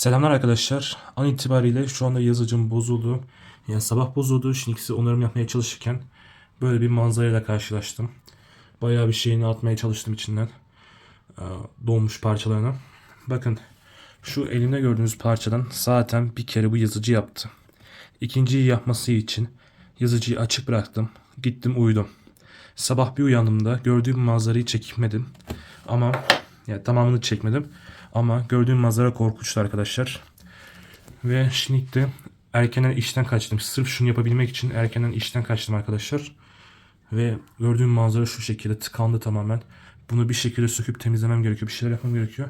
Selamlar arkadaşlar. An itibariyle şu anda yazıcım bozuldu. Yani sabah bozuldu. Şimdi onarım yapmaya çalışırken böyle bir manzarayla karşılaştım. Bayağı bir şeyini atmaya çalıştım içinden. Ee, Donmuş parçalarını. Bakın şu elimde gördüğünüz parçadan zaten bir kere bu yazıcı yaptı. İkinciyi yapması için yazıcıyı açık bıraktım. Gittim uyudum. Sabah bir uyandığımda gördüğüm manzarayı çekmedim. Ama yani tamamını çekmedim. Ama gördüğüm manzara korkunçtu arkadaşlar. Ve şimdi de erkenden işten kaçtım. Sırf şunu yapabilmek için erkenden işten kaçtım arkadaşlar. Ve gördüğüm manzara şu şekilde tıkandı tamamen. Bunu bir şekilde söküp temizlemem gerekiyor. Bir şeyler yapmam gerekiyor.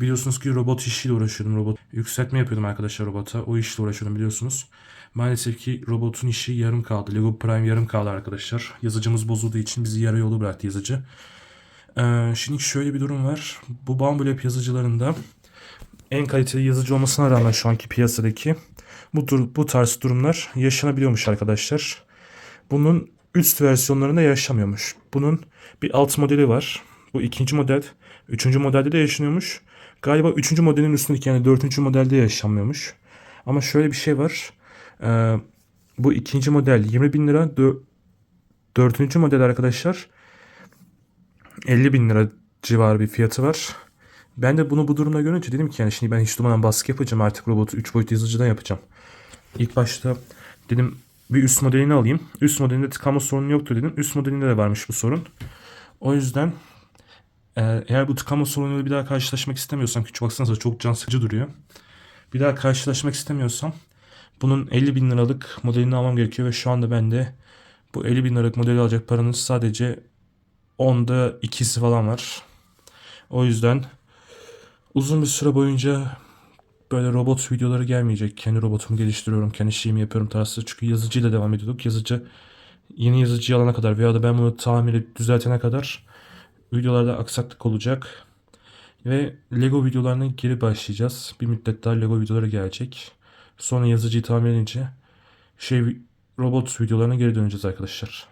Biliyorsunuz ki robot işiyle uğraşıyordum. Robot yükseltme yapıyordum arkadaşlar robota. O işle uğraşıyordum biliyorsunuz. Maalesef ki robotun işi yarım kaldı. Lego Prime yarım kaldı arkadaşlar. Yazıcımız bozulduğu için bizi yarı yolu bıraktı yazıcı. Ee, şimdi şöyle bir durum var. Bu Bumble App yazıcılarında en kaliteli yazıcı olmasına rağmen şu anki piyasadaki bu, dur- bu tarz durumlar yaşanabiliyormuş arkadaşlar. Bunun üst versiyonlarında yaşamıyormuş. Bunun bir alt modeli var. Bu ikinci model. Üçüncü modelde de yaşanıyormuş. Galiba üçüncü modelin üstündeki yani dördüncü modelde yaşanmıyormuş. Ama şöyle bir şey var. Ee, bu ikinci model 20 bin lira. Dö- dördüncü model arkadaşlar 50 bin lira civarı bir fiyatı var. Ben de bunu bu durumda görünce dedim ki yani şimdi ben hiç durmadan baskı yapacağım artık robotu 3 boyutlu yazıcıdan yapacağım. İlk başta dedim bir üst modelini alayım. Üst modelinde tıkanma sorunu yoktu dedim. Üst modelinde de varmış bu sorun. O yüzden e, eğer bu tıkanma sorunuyla bir daha karşılaşmak istemiyorsam ki baksanıza çok can sıkıcı duruyor. Bir daha karşılaşmak istemiyorsam bunun 50 bin liralık modelini almam gerekiyor ve şu anda bende bu 50 bin liralık modeli alacak paranın sadece onda ikisi falan var. O yüzden uzun bir süre boyunca böyle robot videoları gelmeyecek. Kendi robotumu geliştiriyorum, kendi şeyimi yapıyorum tarzı. Çünkü yazıcıyla devam ediyorduk. Yazıcı yeni yazıcıyı alana kadar veya da ben bunu tamir edip düzeltene kadar videolarda aksaklık olacak. Ve Lego videolarına geri başlayacağız. Bir müddet daha Lego videoları gelecek. Sonra yazıcıyı tamir edince şey robot videolarına geri döneceğiz arkadaşlar.